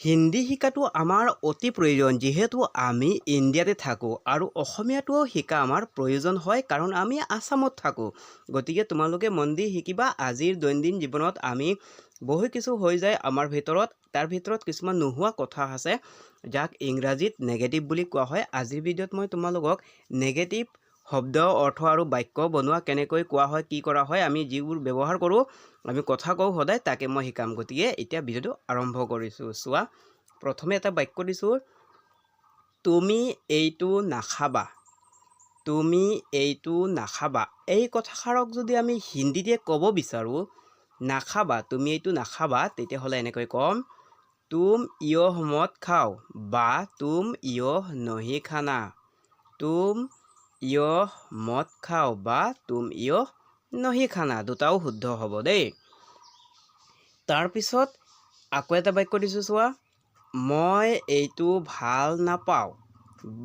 হিন্দী শিকাটো আমাৰ অতি প্ৰয়োজন যিহেতু আমি ইণ্ডিয়াতে থাকোঁ আৰু অসমীয়াটোও শিকা আমাৰ প্ৰয়োজন হয় কাৰণ আমি আছামত থাকোঁ। গতিকে তোমালোকে মন দি শিকিবা আজিৰ দৈনন্দিন জীৱনত আমি বহু কিছু হৈ যায় আমাৰ ভিতৰত তাৰ ভিতৰত কিছুমান নোহোৱা কথা আছে যাক ইংৰাজীত নেগেটিভ বুলি কোৱা হয়। আজিৰ ভিডিঅ'ত মই তোমালোকক নেগেটিভ শব্দ অৰ্থ আৰু বাক্য বনোৱা কেনেকৈ কোৱা হয় কি কৰা হয় আমি যিবোৰ ব্যৱহাৰ কৰোঁ আমি কথা কওঁ সদায় তাকে মই শিকাম। গতিকে এতিয়া ভিডিঅ'টো আৰম্ভ কৰিছোঁ। চোৱা প্ৰথমে এটা বাক্য দিছোঁ। তুমি এইটো নাখাবা। তুমি এইটো নাখাবা। এই কথাষাৰক যদি আমি হিন্দীতে ক'ব বিচাৰোঁ নাখাবা তুমি এইটো নাখাবা তেতিয়াহ'লে এনেকৈ ক'ম তুম ইয়হ মদ খাও বা তুম ইয়হ নহি খানা। তুম ইয়হ মদ খাও বা তুম ইয়হ নহি খানা দুটাও শুদ্ধ হ'ব দেই। তাৰপিছত আকৌ এটা বাক্য দিছোঁ চোৱা মই এইটো ভাল নাপাওঁ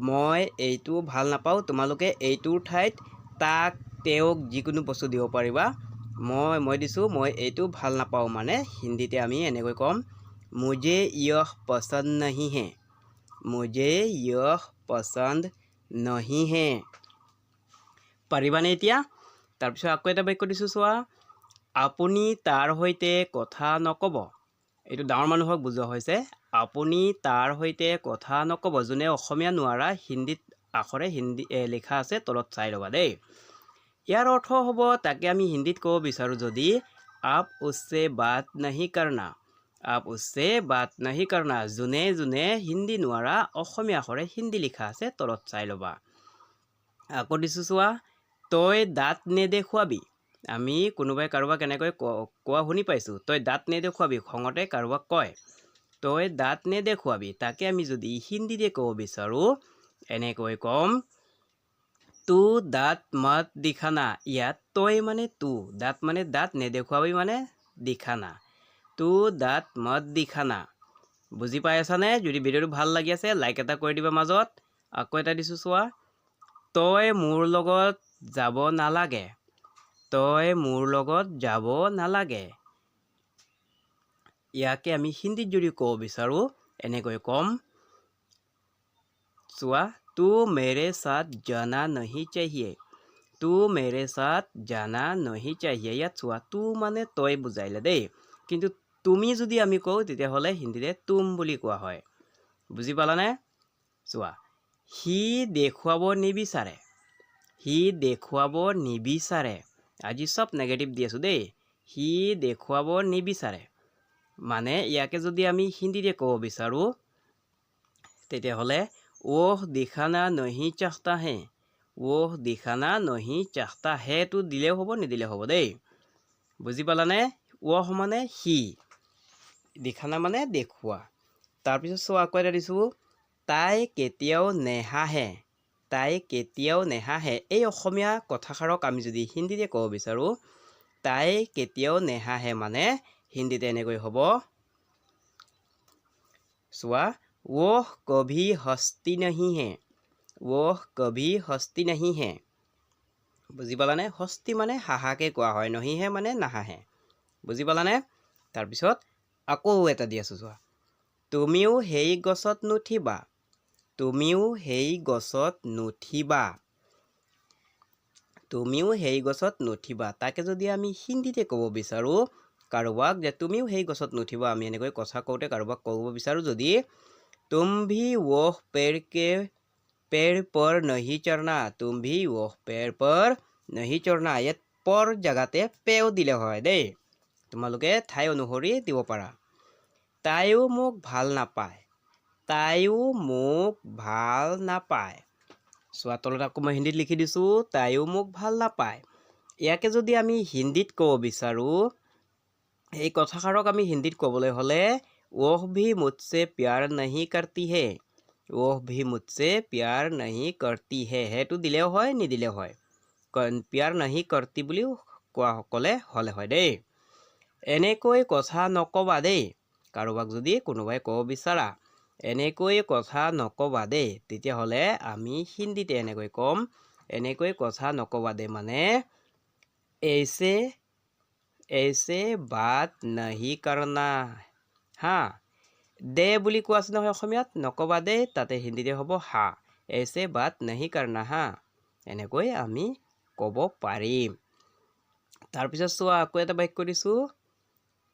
মই এইটো ভাল নাপাওঁ তোমালোকে এইটোৰ ঠাইত তাক তেওঁক যিকোনো বস্তু দিব পাৰিবা। মই মই দিছোঁ মই এইটো ভাল নাপাওঁ মানে হিন্দীতে আমি এনেকৈ ক'ম মুজে ইয়হ পচন্দ নহি হে মুজে ইয়হ পচন্দ নহি হে পাৰিবানে এতিয়া? তাৰপিছত আকৌ এটা বাক্য দিছোঁ চোৱা। আপুনি তাৰ সৈতে কথা নক'ব। এইটো ডাঙৰ মানুহক বুজোৱা হৈছে। আপুনি তাৰ সৈতে কথা নক'ব। যোনে অসমীয়া নোৱাৰা হিন্দীত আখৰে হিন্দী লিখা আছে তলত চাই ল'বা দেই। ইয়াৰ অৰ্থ হ'ব তাকে আমি হিন্দীত ক'ব বিচাৰোঁ যদি আপ উচ্ছে বাত নাহি কৰনা। আপ উচ্ছে বাত নাহি কৰনা। যোনে যোনে হিন্দী নোৱাৰা অসমীয়া আখৰে হিন্দী লিখা আছে তলত চাই ল'বা। আকৌ দিছোঁ চোৱা। তই দাঁত নেদেখুৱাবি। আমি কোনোবাই কাৰোবাক এনেকৈ কোৱা শুনি পাইছোঁ। তই দাঁত নেদেখুৱাবি খঙতে কাৰোবাক কয়। তই দাঁত নেদেখুৱাবি তাকে আমি যদি হিন্দীতে ক'ব বিচাৰোঁ এনেকৈ ক'ম তু দাঁত মত দিখানা ইয়াত তই মানে তু। দাঁত মানে দাঁত নেদেখুৱাবি মানে দিখানা তু দাঁত মত দিখানা বুজি পাই আছানে? যদি ভিডিঅ'টো ভাল লাগি আছে লাইক এটা কৰি দিবা মাজত। আকৌ এটা দিছোঁ চোৱা। তই মোৰ লগত যাব নালাগে। তই মোৰ লগত যাব নালাগে। ইয়াকে আমি হিন্দীত যদি ক'ব বিচাৰোঁ এনেকৈ ক'ম। চোৱা তু মেৰে সাথ জানা নহি চাহিয়ে। তু মেৰে সাথ জানা নহি চাহিয়ে। ইয়াত চোৱা তু মানে তই বুজাইলে দেই। কিন্তু তুমি যদি আমি কওঁ তেতিয়াহ'লে হিন্দীৰে তুম বুলি কোৱা হয়। বুজি পালানে? চোৱা সি দেখুৱাব নিবিচাৰে। সি দেখুৱাব নিবিচাৰে। আজি চব নেগেটিভ দি আছোঁ দেই। সি দেখুৱাব নিবিচাৰে। মানে ইয়াকে যদি আমি হিন্দীতে ক'ব বিচাৰোঁ তেতিয়াহ'লে ওহ দিখানা নহি চাহতা হে। ওহ দিখানা নহি চাহতা হেটো দিলেও হ'ব নিদিলেও হ'ব দেই। বুজি পালানে? ওহ মানে সি। দিখানা মানে দেখুওৱা। তাৰপিছত চোৱা আকৌ এটা দিছোঁ। তাই কেতিয়াও নেহাঁহে তাই কেতিয়াও নেহাঁহে। এই অসমীয়া কথাষাৰক আমি যদি হিন্দীতে ক'ব বিচাৰোঁ তাই কেতিয়াও নেহাঁহে মানে হিন্দীতে এনেকৈ হ'ব। চোৱা ওহ কভি হস্তি নহি হে ওহ কভি হস্তি নহি হে বুজি পালানে? হস্তি মানে হাহাকে কোৱা হয় নহিহে মানে নাহাঁহে। বুজি পালানে? তাৰপিছত আকৌ এটা দি আছোঁ চোৱা। তুমিও সেই গছত নুঠিবা তুমিও সেই গছত নুঠিবা। তুমিও সেই গছত নুঠিবা। তাকে যদি আমি হিন্দীতে ক'ব বিচাৰোঁ কাৰোবাক যে তুমিও সেই গছত নুঠিবা আমি এনেকৈ কথা কওঁতে কাৰোবাক ক'ব বিচাৰোঁ যদি তুম ভি ওহ পেৰ কে পেৰ পৰ নহি তুম ভি ওহ পেৰ পৰ নহি চৰনা ইয়াত পৰ জেগাতে পেও দিলে হয় দেই। তোমালোকে ঠাই অনুসৰি দিব পাৰা। তাইও মোক ভাল নাপায়। তাইও মোক ভালো নাপায় চোৱা তলত আকৌ মই হিন্দীত লিখি দিছোঁ তাইও মোক ভালো নাপায় ইয়াকে যদি আমি হিন্দীত ক'ব বিচাৰোঁ এই কথাষাৰক আমি হিন্দীত ক'বলৈ হ'লে ওহ ভি মুঠছে প্যাৰ নাহি কৰতি হে ওহ ভি মুঠছে প্যাৰ নাহি কৰতি হে সেইটো দিলেও হয় নিদিলেও হয় প্যাৰ নাহি কৰতি বুলিও কোৱা ক'লে হ'লে হয় দেই এনেকৈ কথা নক'বা দেই কাৰোবাক যদি কোনোবাই ক'ব বিচাৰা এনেকৈ কথা নক'বা দেই। তেতিয়াহ'লে আমি হিন্দীতে এনেকৈ ক'ম। এনেকৈ কথা নক'বা দেই মানে এইচে এইচে বাট নাহি কৰনা হা? দে বুলি কোৱা আছে নহয় অসমীয়াত নক'বা দেই তাতে হিন্দীতে হ'ব হা। এইচে বাট নাহি কৰনা হা। এনেকৈ আমি ক'ব পাৰিম। তাৰপিছত চোৱা আকৌ এটা বাক্য দিছোঁ।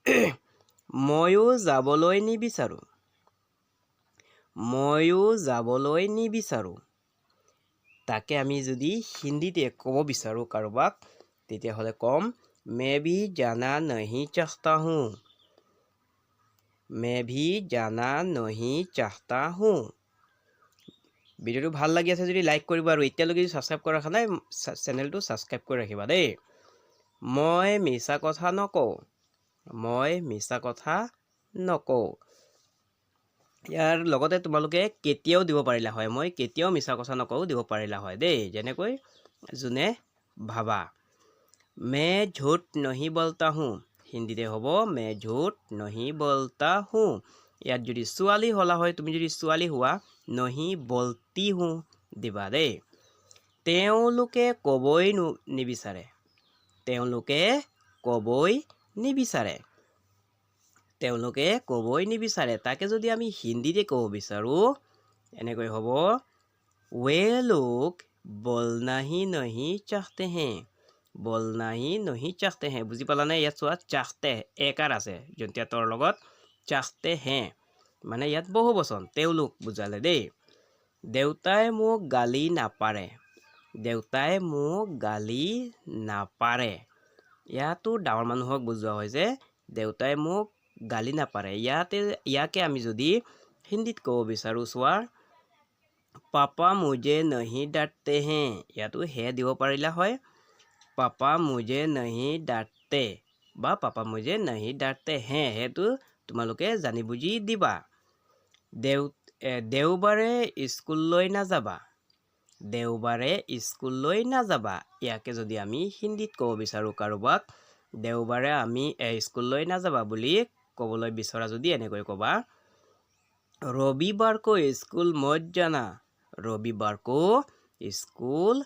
ময়ো যাবলৈ নিবিচাৰোঁ। ময়ো যাবলৈ নিবিচাৰোঁ। তাকে আমি যদি হিন্দীতে ক'ব বিচাৰোঁ কাৰোবাক, তেতিয়াহ'লে ক'ম, মে ভি জানা নহি চাহতা হুঁ। মে ভি জানা নহি চাহতা হুঁ। ভিডিঅ'টো ভালো লাগি আছে যদি লাইক কৰিব আৰু এতিয়ালৈকে যদি ছাবস্ক্ৰাইব কৰা নাই চেনেলটো ছাবস্ক্ৰাইব কৰি ৰাখিবা দেই। মই মিছা কথা নকওঁ। মই মিছা কথা নকওঁ। ইয়াৰ লগতে তোমালোকে কেতিয়াও দিব পাৰিলা হয়। মই কেতিয়াও মিছা কথা নকওঁ দিব পাৰিলা হয় দেই। যেনেকৈ যোনে ভাবা মে ঝুট নহি বলতা হুঁ হিন্দীতে হ'ব মে ঝুট নহি বলতা হুঁ ইয়াত যদি ছোৱালী হ'লা হয় তুমি যদি ছোৱালী হোৱা নহি বলতি হুঁ দিবা দেই। তেওঁলোকে ক'বই নিবিচাৰে। তেওঁলোকে ক'বই নিবিচাৰে। তেওঁলোকে ক'বই নিবিচাৰে। তাকে যদি আমি হিন্দীতে ক'ব বিচাৰোঁ এনেকৈ হ'ব ৱে লোক বলনাহি নহি চাহতে হে বলনাহি নহি চাহতে হে বুজি পালানে? ইয়াত চোৱা চাহতে একাৰ আছে জন্তীয়াতৰ লগত চাহতে হে মানে ইয়াত বহু বচন তেওঁলোক বুজালে দেই। দেউতাই মোক গালি নাপাৰে দেউতাই মোক গালি নাপাৰে। ইয়াতো ডাঙৰ মানুহক বুজোৱা যে দেউতাই মোক গালি নাপাৰে ইয়াতে, ইয়াকে আমি যদি হিন্দীত ক'ব বিচাৰোঁ, চোৱা, পাপা মুজে নহি ডাটতে হে। ইয়াতো হে দিব পাৰিলা হয়। পাপা মুজে নহি ডাটতে বা পাপা মুজে নহি ডাটতে হে সেইটো তোমালোকে জানি বুজি দিবা। দেউ দেওবাৰে স্কুললৈ নাযাবা। দেওবাৰে স্কুললৈ নাযাবা। ইয়াকে যদি আমি হিন্দীত ক'ব বিচাৰোঁ কাৰোবাক, দেওবাৰে আমি স্কুললৈ নাযাবা বুলি ক'বলৈ বিচৰা যদি এনেকৈ ক'বা ৰবিবাৰ কো স্কুল মত জানা ৰবিবাৰ কো স্কুল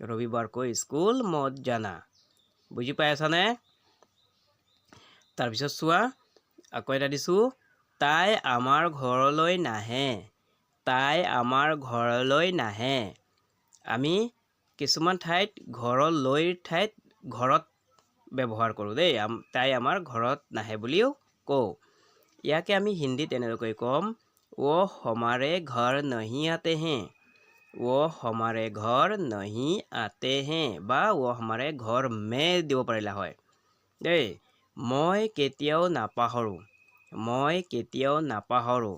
ৰবিবাৰ কো স্কুল মত জানা। বুজি পাই আছানে তাৰপিছত চোৱা, আকৌ এটা দিছোঁ, তাই আমাৰ ঘৰলৈ নাহে, তাই আমাৰ ঘৰলৈ নাহে। আমি কিছুমান ঠাইত ঘৰলৈ ঠাইত ঘৰত ব্যৱহাৰ কৰোঁ দেই তাই আমাৰ ঘৰত নাহে বুলিও কওঁ। ইয়াকে আমি হিন্দীত এনেকৈ ক'ম অ' হমাৰে ঘৰ নহি আতে হে অ' হমাৰে ঘৰ নহি আতে হে বা অ' হমাৰে ঘৰ মে দিব পাৰিলা হয়। দেই মই কেতিয়াও নাপাহৰোঁ মই কেতিয়াও নাপাহৰোঁ।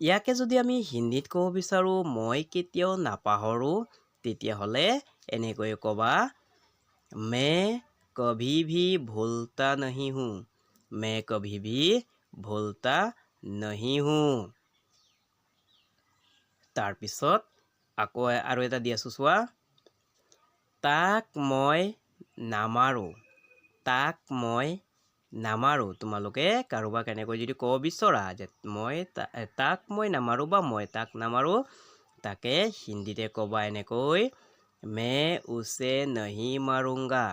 ইয়াকে যদি আমি হিন্দীত ক'ব বিচাৰোঁ মই কেতিয়াও নাপাহৰোঁ তেতিয়াহ'লে এনেকৈ ক'বা মে কভি ভি ভুলতা নহি হুঁ मैं कभी भी ভুলতা নহি হুঁ তাৰপিছত আকৌ আৰু এটা দি আছোঁ চোৱা তাক মই নামাৰোঁ তাক মই নামাৰোঁ তোমালোকে কাৰোবাক এনেকৈ যদি ক'ব বিচৰা যে মই তাক মই নামাৰোঁ বা মই তাক নামাৰোঁ তাকে হিন্দীতে ক'বা এনেকৈ মে উচে নহি মাৰোংগা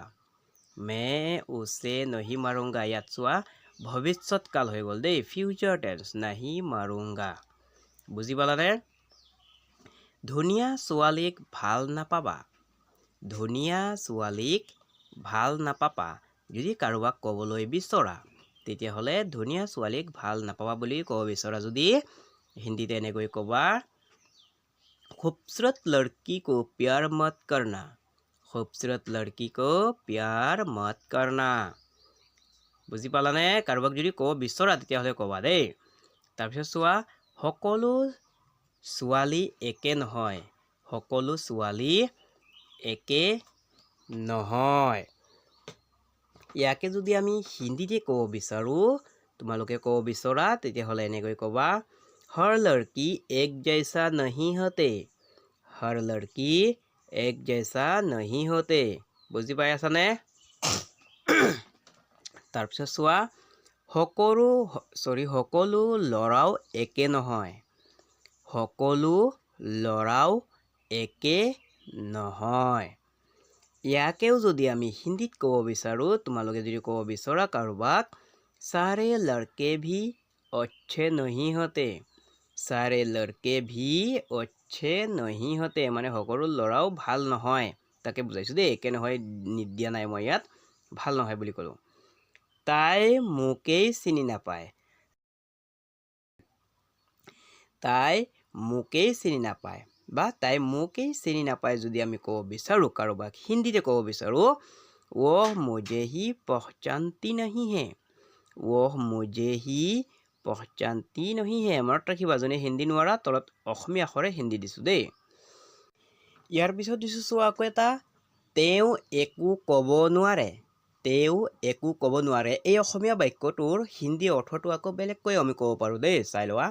মে উচে নহি মাৰোংগা ইয়াত চোৱা ভৱিষ্যতকাল হৈ গ'ল দেই ফিউচাৰ টেন্স নাহি মাৰোংগা বুজি পালানে ধুনীয়া ছোৱালীক ভাল নাপাবা ধুনীয়া ছোৱালীক ভাল নাপাবা যদি কাৰোবাক ক'বলৈ বিচৰা তেতিয়াহ'লে ধুনীয়া ছোৱালীক ভাল নাপাবা বুলি ক'ব বিচৰা যদি হিন্দীতে এনেকৈ ক'বা खूबसूरत लड़की को प्यार मत करना খুবসুরত লড়কি কো প্যার মত করনা বুজি পালানে কাৰোবাক যদি ক'ব বিচৰা তেতিয়াহ'লে ক'বা দেই তাৰপিছত চোৱা সকলো ছোৱালী একে নহয় সকলো ছোৱালী একে নহয় ইয়াকে যদি আমি হিন্দীতে ক'ব বিচাৰোঁ তোমালোকে ক'ব বিচৰা তেতিয়াহ'লে এনেকৈ ক'বা হৰ লড়কি এক জৈচা নহি হতে হৰ লড়কি এক জেচা নহিহঁতে বুজি পাই আছানে তাৰপিছত চোৱা সকলো চৰি সকলো ল'ৰাও একে নহয় সকলো ল'ৰাও একে নহয় ইয়াকেও যদি আমি হিন্দীত ক'ব বিচাৰোঁ তোমালোকে যদি ক'ব বিচৰা কাৰোবাক ছাৰে লড়কে ভি অচ্ছে নহিহঁতে सारे লৰকে ভি अच्छे नहीं হতে মানে সকলো ল'ৰাও ভাল নহয় তাকে বুজাইছোঁ দেই একে নহয় নিদিয়া নাই মই ইয়াত ভাল নহয় বুলি ক'লোঁ তাই মোকেই চিনি নাপায় তাই মোকেই চিনি নাপায় বা তাই মোকেই চিনি নাপায় যদি আমি ক'ব বিচাৰোঁ কাৰোবাক হিন্দীতে ক'ব বিচাৰোঁ অহ মুজেহি পহচান্তি নাহিহে অহ মুজেহি পহচান্তি নহিহে মনত ৰাখিবা, যোনে হিন্দী নোৱাৰা, তলত অসমীয়া আখৰে হিন্দী দিছোঁ দেই। ইয়াৰ পিছত দিছোঁ চোৱা আকৌ এটা, তেওঁ একো ক'ব নোৱাৰে, তেওঁ একো ক'ব নোৱাৰে। এই অসমীয়া বাক্যটোৰ হিন্দী অৰ্থটো আকৌ বেলেগকৈ আমি ক'ব পাৰোঁ দেই, চাই লোৱা।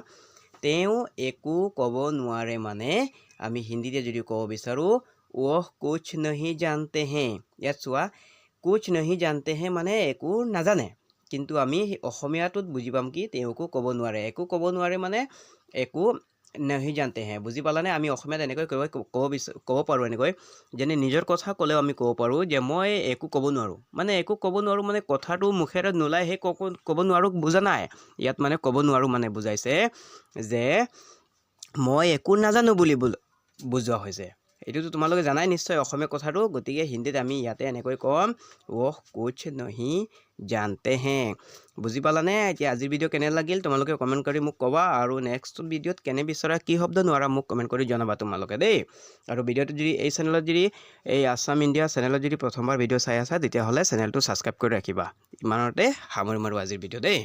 তেওঁ একো ক'ব নোৱাৰে মানে আমি হিন্দীতে যদি ক'ব বিচাৰোঁ, ওহ, কুছ নহি জানতে হে ইয়াত চোৱা, কুছ নহি জানতে হে মানে একো নাজানে। কিন্তু আমি অসমীয়াটোত বুজি পাম কি তেওঁ একো ক'ব নোৱাৰে। একো ক'ব নোৱাৰে মানে একো নহি জানতে হে। বুজি পালানে? আমি অসমীয়াত এনেকৈ ক'ব ক'ব বিচাৰ ক'ব পাৰোঁ এনেকৈ। যেনে নিজৰ কথা ক'লেও আমি ক'ব পাৰোঁ যে মই একো ক'ব নোৱাৰোঁ। মানে একো ক'ব নোৱাৰোঁ মানে কথাটো মুখেৰে নোলায় সেই ক'ব নোৱাৰোঁ বুজা নাই। ইয়াত মানে ক'ব নোৱাৰোঁ মানে বুজাইছে যে মই একো নাজানো বুল- বুজোৱা হৈছে। এইটোতো তোমালোকে জানাই নিশ্চয় অসমীয়া কথাটো, গতিকে হিন্দীত আমি ইয়াতে এনেকৈ ক'ম ওহ কুছ নহি, জানতে হে। বুজি পালানে? এতিয়া আজিৰ ভিডিঅ' কেনে লাগিল? তোমালোকে কমেণ্ট কৰি মোক ক'বা আৰু নেক্সট ভিডিঅ'ত কেনে বিচৰা, কি শব্দ নোৱাৰা মোক কমেণ্ট কৰি জনাবা তোমালোকে দেই। আৰু ভিডিঅ'টো যদি এই চেনেলত যদি, এই আছাম ইণ্ডিয়া চেনেলত যদি প্ৰথমবাৰ ভিডিঅ' চাই আছা, তেতিয়াহ'লে চেনেলটো ছাবস্ক্ৰাইব কৰি ৰাখিবা। ইমানতে সামৰি মাৰোঁ আজিৰ ভিডিঅ' দেই।